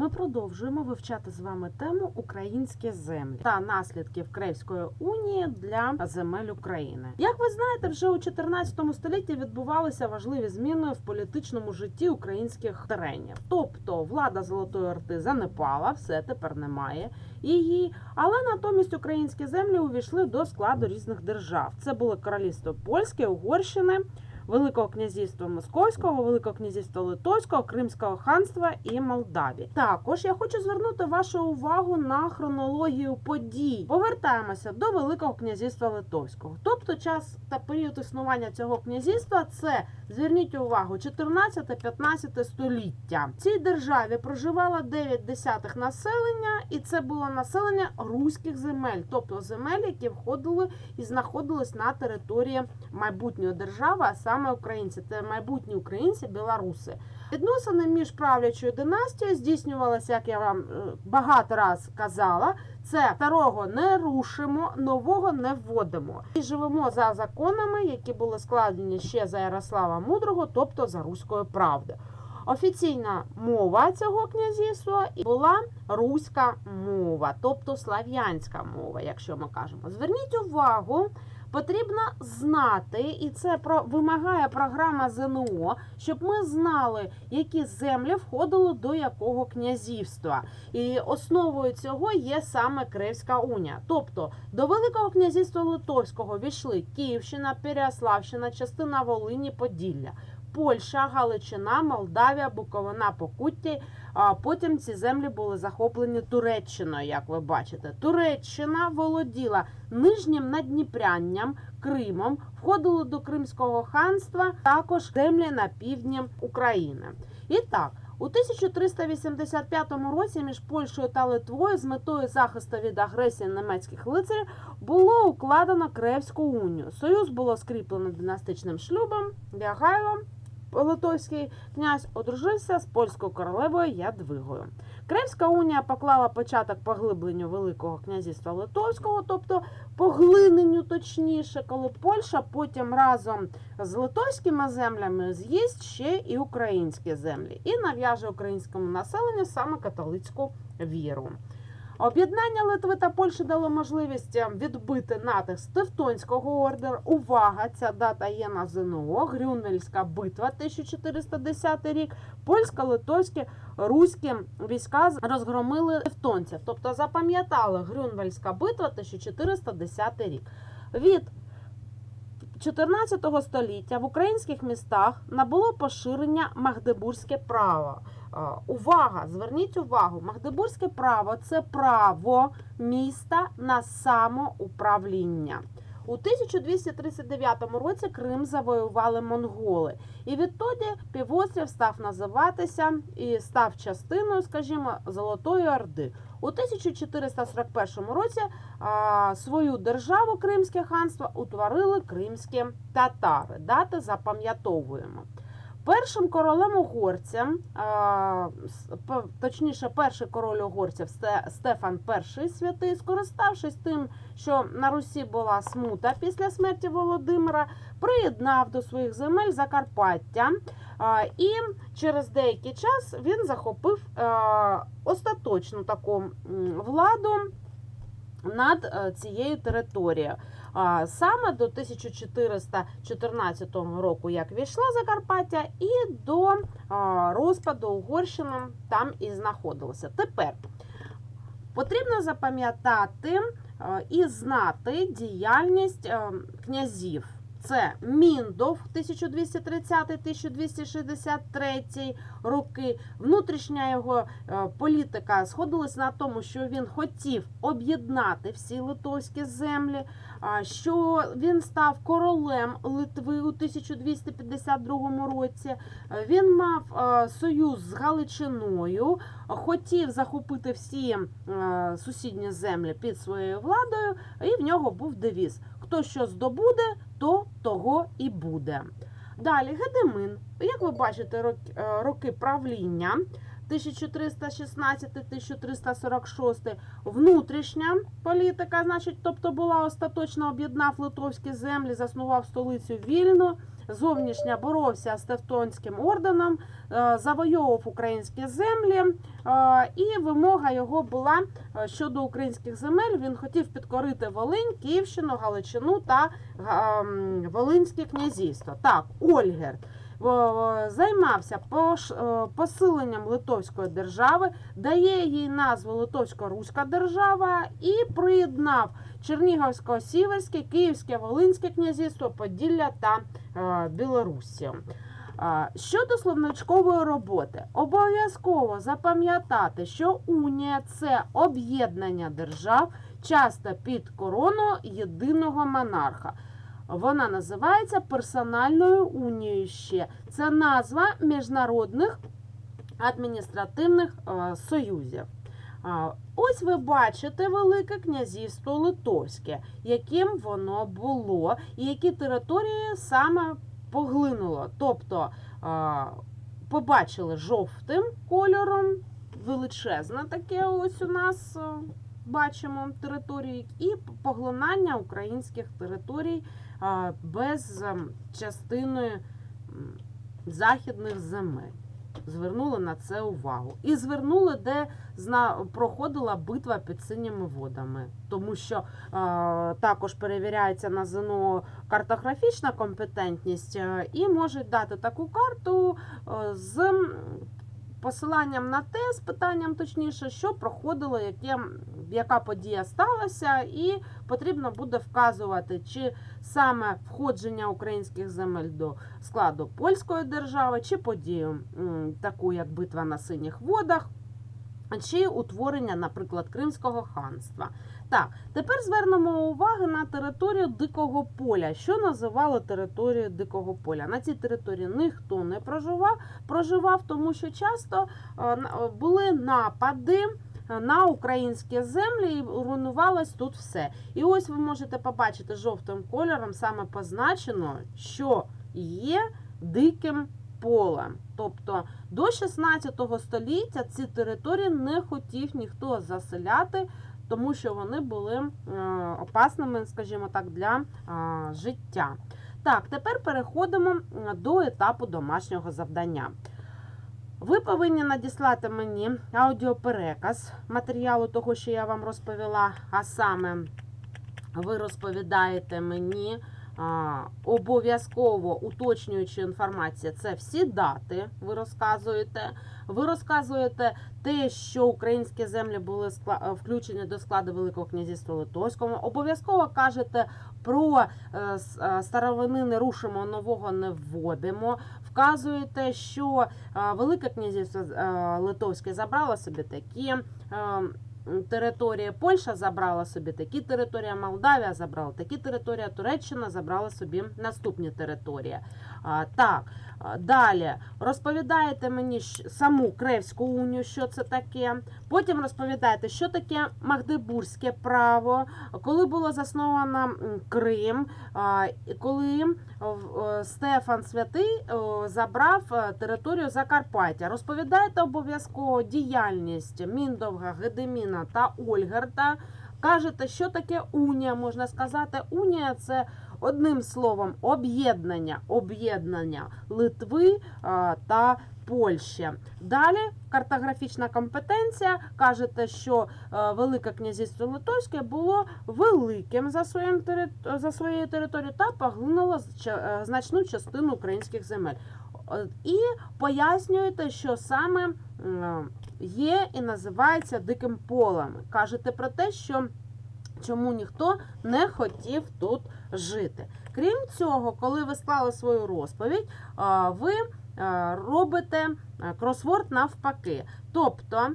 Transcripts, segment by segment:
Ми продовжуємо вивчати з вами тему українські землі та наслідків Кревської унії для земель України. Як ви знаєте, вже у 14 столітті відбувалися важливі зміни в політичному житті українських теренів. Тобто влада Золотої Орди занепала, все тепер немає її, але натомість українські землі увійшли до складу різних держав. Це були королівство Польське, Угорщини. Великого князівства Московського, Великого князівства Литовського, Кримського ханства і Молдавії. Також я хочу звернути вашу увагу на хронологію подій. Повертаємося до Великого князівства Литовського. Тобто час та період існування цього князівства це зверніть увагу 14-15 століття. В цій державі проживало 9 десятих населення, і це було населення руських земель, тобто земель, які входили і знаходились на території майбутньої держави, а саме українці. Це майбутні українці, білоруси. Відносини між правлячою династією здійснювалися, як я вам е, багато раз казала. Це старого не рушимо, нового не вводимо. І живемо за законами, які були складені ще за Ярослава Мудрого, тобто за руської правди. Офіційна мова цього князівства була руська мова, тобто слав'янська мова, якщо ми кажемо. Зверніть увагу, потрібно знати, і це про вимагає програма ЗНО, щоб ми знали, які землі входили до якого князівства. І основою цього є саме Кривська унія. Тобто до Великого князівства Литовського війшли Київщина, Переяславщина, частина Волині, Поділля. Польща, Галичина, Молдавія, Буковина, Покуття. А потім ці землі були захоплені Туреччиною, як ви бачите. Туреччина володіла нижнім Надніпрянням, Кримом, входило до Кримського ханства, також землі на півдні України. І так. У 1385 році між Польщею та Литвою з метою захисту від агресії німецьких лицарів було укладено Кревську унію. Союз було скріплено династичним шлюбом Лягайлом. Литовський князь одружився з польською королевою Ядвигою. Кревська унія поклала початок поглибленню Великого князівства Литовського, тобто поглиненню точніше, коли Польща потім разом з литовськими землями з'їсть ще і українські землі і нав'яже українському населенню саме католицьку віру. Об'єднання Литви та Польщі дало можливість відбити натиск Тевтонського ордеру. Увага! Ця дата є на ЗНО. Грюнвельська битва 1410 рік. Польсько-литовські руські війська розгромили тевтонців. Тобто запам'ятали Грюнвельська битва 1410 рік. Від 14 століття в українських містах набуло поширення магдебурзьке право. Увага! Зверніть увагу, Магдебурзьке право це право міста на самоуправління. У 1239 році Крим завоювали монголи, і відтоді півострів став називатися і став частиною, скажімо, Золотої Орди. У 1441 році а, свою державу Кримське ханство утворили кримські татари. Дати запам'ятовуємо. Першим королем угорцям, точніше, перший король угорців Стефан І святий, скориставшись тим, що на Русі була смута після смерті Володимира, приєднав до своїх земель Закарпаття. І через деякий час він захопив остаточну таку владу над е, цією територією. Саме до 1414 року, як війшла Закарпаття, і до розпаду Угорщини там і знаходилося. Тепер потрібно запам'ятати і знати діяльність князів. Це Міндов 1230-1263 роки. Внутрішня його е, політика сходилась на тому, що він хотів об'єднати всі литовські землі, що він став королем Литви у 1252 році. Він мав е, союз з Галичиною, хотів захопити всі е, сусідні землі під своєю владою, і в нього був девіз: хто що здобуде, то того і буде. Далі Гедемин, як ви бачите, рок- е, роки правління 1316-1346, внутрішня політика, значить, тобто була остаточно об'єднав литовські землі, заснував столицю Вільну. Зовнішня боровся з Тевтонським орденом, е, завойовував українські землі, е, і вимога його була е, щодо українських земель. Він хотів підкорити Волинь, Київщину, Галичину та Волинське князівство. Так, Ольгерт займався е, посиленням Литовської держави, дає їй назву Литовсько-Руська держава і приєднав Чернігівсько-Сіверське, Київське, Волинське князівство, Поділля та е, Білорусі. Щодо словничкової роботи, обов'язково запам'ятати, що унія це об'єднання держав, часто під корону єдиного монарха. Вона називається персональною унією ще. Це назва міжнародних адміністративних е, союзів. Ось ви бачите Велике князівство Литовське, яким воно було, і які території саме поглинуло. Тобто побачили жовтим кольором, величезне таке ось у нас а, бачимо території, і поглинання українських територій без ем, частини західних земель. Звернули на це увагу. І звернули, де проходила битва під синіми водами, тому що е, також перевіряється на ЗНО картографічна компетентність, е, і можуть дати таку карту е, з посиланням на те, з питанням точніше, що проходило, яке, яка подія сталася, і потрібно буде вказувати, чи саме входження українських земель до складу польської держави, чи подію таку, як битва на синіх водах. Чи утворення, наприклад, Кримського ханства. Так, тепер звернемо увагу на територію Дикого поля. Що називали територією Дикого поля? На цій території ніхто не проживав, проживав, тому що часто е, е, були напади е, на українські землі і руйнувалось тут все. І ось ви можете побачити жовтим кольором саме позначено, що є диким полем. Тобто до 16 століття ці території не хотів ніхто заселяти, тому що вони були е, опасними, скажімо так, для е, життя. Так, тепер переходимо до етапу домашнього завдання. Ви повинні надіслати мені аудіопереказ матеріалу того, що я вам розповіла, а саме ви розповідаєте мені обов'язково уточнюючи інформація, це всі дати ви розказуєте. Ви розказуєте те, що українські землі були е, включені до складу Великого князівства Литовського. Обов'язково кажете про е, е, старовини не рушимо, нового не вводимо. Вказуєте, що Велике князівство Литовське забрало собі такі. Е, Територія Польща забрала собі такі території, Молдавія забрала такі території, Туреччина забрала собі наступні території. А, так, далі розповідаєте мені саму Кревську унію, що це таке. Потім розповідаєте, що таке Магдебурзьке право, коли було засновано Крим, коли в- е, Стефан Святий о, забрав е, територію Закарпаття. Розповідаєте обов'язково діяльність Міндовга, Гедеміна та Ольгерта. Кажете, що таке унія, можна сказати. Унія це одним словом об'єднання, об'єднання Литви та Польщі. Далі картографічна компетенція. Кажете, що е, Велике князівство Литовське було великим за своєю територією та поглинуло е, значну частину українських земель. Е, І пояснюєте, що саме є і називається диким полем. Кажете про те, що чому ніхто не хотів тут жити. Крім цього, коли ви склали свою розповідь, ви робите кросворд навпаки. Тобто,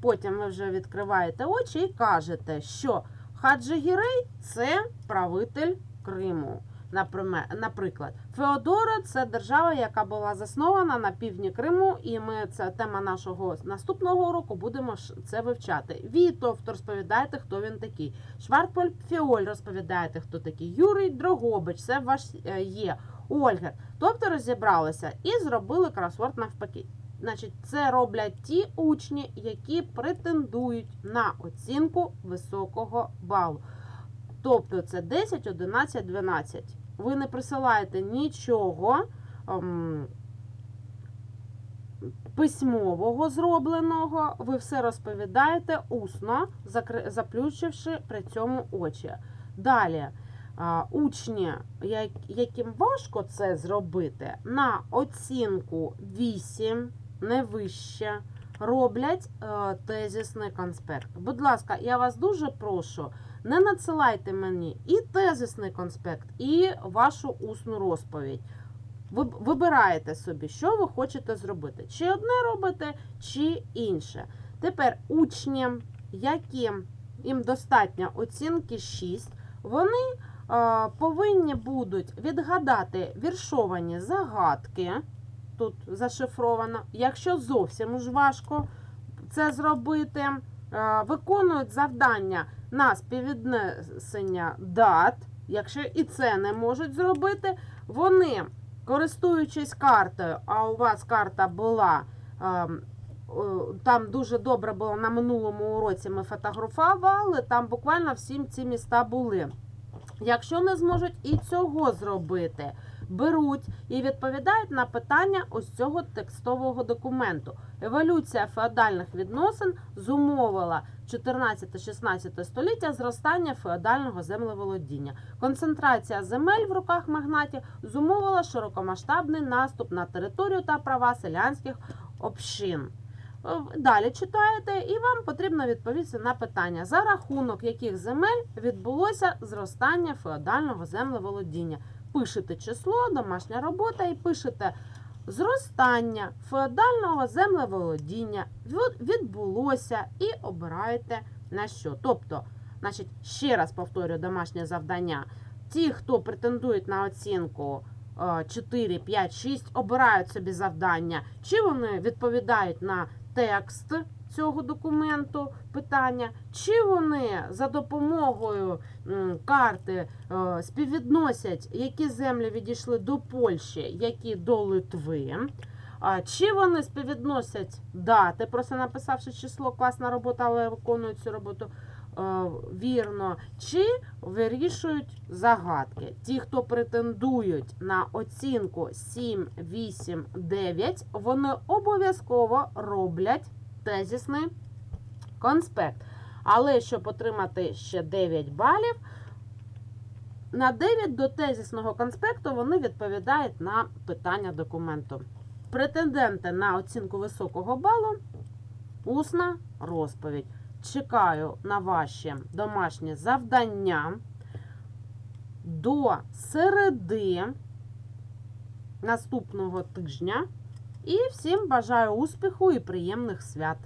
потім ви вже відкриваєте очі і кажете, що Хаджи Гірей це правитель Криму. Наприклад, Феодора це держава, яка була заснована на півдні Криму, і ми це тема нашого наступного уроку будемо це вивчати. Вітовт розповідаєте, хто він такий. Швартполь Фіоль розповідаєте, хто такий. Юрій Дрогобич, це ваш е, є. Ольга. Тобто розібралися і зробили кросворд навпаки. Значить, це роблять ті учні, які претендують на оцінку високого балу. Тобто це 10, 11, 12. Ви не присилаєте нічого ем, письмового зробленого, ви все розповідаєте усно, заплющивши при цьому очі. Далі, учні, яким важко це зробити, на оцінку 8, не вище, роблять е, тезисний конспект. Будь ласка, я вас дуже прошу, не надсилайте мені і тезисний конспект, і вашу усну розповідь. Ви вибираєте собі, що ви хочете зробити. Чи одне робите, чи інше. Тепер учням, яким їм достатньо оцінки 6, вони е, повинні будуть відгадати віршовані загадки. Тут зашифровано. Якщо зовсім ж важко це зробити, е, виконують завдання на співвіднесення дат. Якщо і це не можуть зробити, вони, користуючись картою, а у вас карта була. ем, Там дуже добре було на минулому уроці. Ми фотографували, там буквально всі ці міста були. Якщо не зможуть і цього зробити, беруть і відповідають на питання ось цього текстового документу. Еволюція феодальних відносин зумовила 14-16 століття зростання феодального землеволодіння. Концентрація земель в руках магнатів зумовила широкомасштабний наступ на територію та права селянських общин. Е, Далі читаєте, і вам потрібно відповісти на питання, за рахунок яких земель відбулося зростання феодального землеволодіння. Пишете число, домашня робота і пишете зростання феодального землеволодіння відбулося і обираєте на що. Тобто, значить, ще раз повторюю домашнє завдання. Ті, хто претендують на оцінку е, 4, 5, 6, обирають собі завдання, чи вони відповідають на текст цього документу питання, чи вони за допомогою карти е, співвідносять, які землі відійшли до Польщі, які до Литви. Чи вони співвідносять дати, просто написавши число, класна робота, але виконують цю роботу е, вірно, чи вирішують загадки. Ті, хто претендують на оцінку 7, 8, 9, вони обов'язково роблять тезісний конспект. Але щоб отримати ще 9 балів, на 9 до тезісного конспекту вони відповідають на питання документу. Претенденти на оцінку високого балу, усна розповідь. Чекаю на ваші домашні завдання до середи наступного тижня. І всім бажаю успіху і приємних свят!